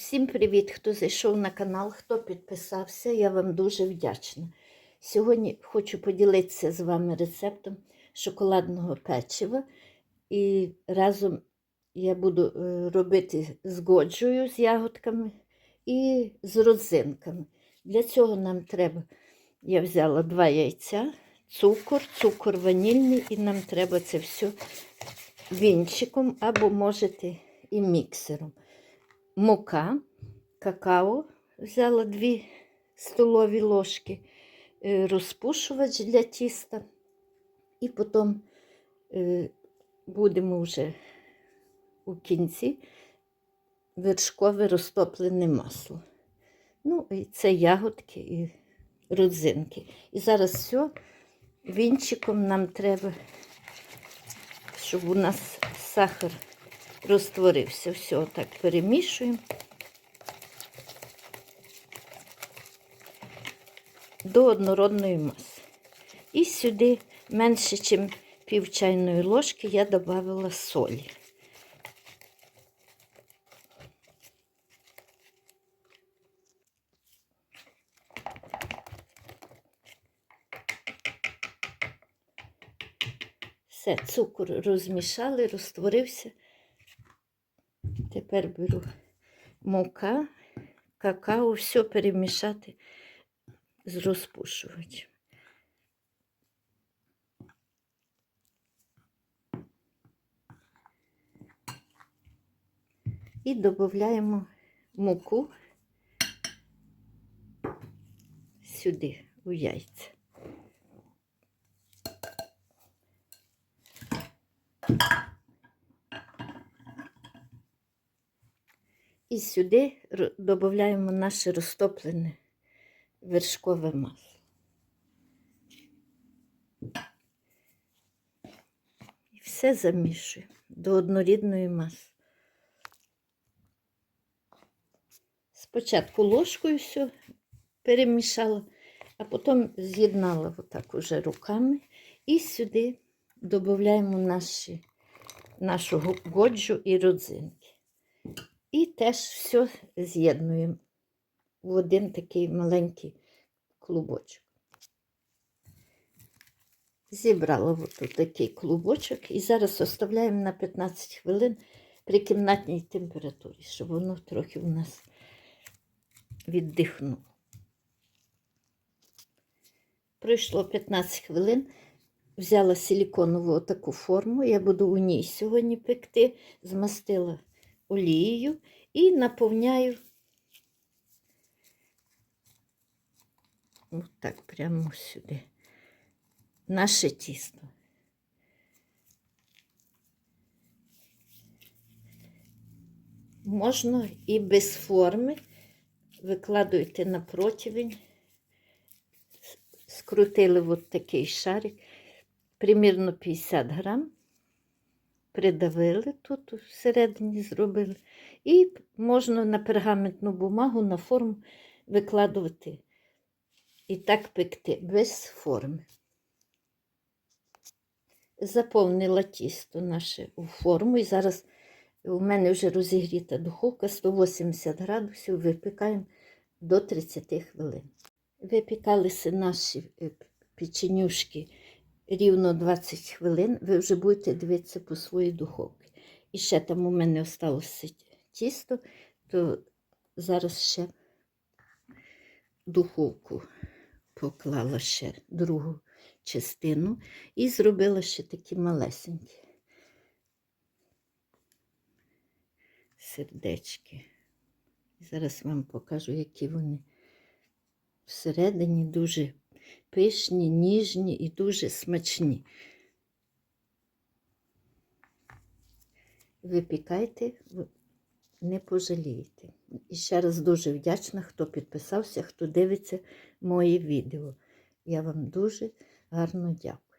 Всім привіт, хто зайшов на канал, хто підписався. Я вам дуже вдячна. Сьогодні хочу поділитися з вами рецептом шоколадного печива. І разом я буду е, робити з з ягодками і з родзинками. Для цього нам треба, я взяла два яйця, цукор, цукор ванільний, і нам треба це все вінчиком або можете і міксером мука, какао, взяла 2 столові ложки, е, розпушувач для тіста. І потім е, будемо вже у кінці вершкове розтоплене масло. Ну, і це ягодки і родзинки. І зараз все вінчиком нам треба, щоб у нас сахар розтворився. Все так перемішуємо. До однородної маси. І сюди менше, ніж пів чайної ложки, я додавала солі. Все, цукор розмішали, розтворився. Тепер беру мука, какао, все перемішати з розпушувачем. І додаємо муку сюди, у яйця. І сюди додаємо наше розтоплене вершкове масло. І все замішуємо до однорідної маси. Спочатку ложкою все перемішала, а потім з'єднала отак уже руками і сюди додаємо наші, нашу годжу і родзинки. І теж все з'єднуємо в один такий маленький клубочок. Зібрала отут такий клубочок і зараз оставляємо на 15 хвилин при кімнатній температурі, щоб воно трохи у нас віддихнуло. Пройшло 15 хвилин, взяла силіконову таку форму, я буду у ній сьогодні пекти, змастила олією і наповняю так прямо сюди наше тісто. Можна і без форми. Викладуйте на противень, скрутили от такий шарик, примірно 50 грам придавили тут всередині зробили. І можна на пергаментну бумагу на форму викладувати і так пекти без форми. Заповнила тісто наше у форму. І зараз у мене вже розігріта духовка 180 градусів, випікаємо до 30 хвилин. Випікалися наші е, печенюшки рівно 20 хвилин, ви вже будете дивитися по своїй духовці. І ще там у мене залишилося тісто, то зараз ще духовку поклала ще другу частину і зробила ще такі малесенькі сердечки. Зараз вам покажу, які вони всередині дуже пишні, ніжні і дуже смачні. Випікайте, не пожалієте. І ще раз дуже вдячна, хто підписався, хто дивиться мої відео. Я вам дуже гарно дякую.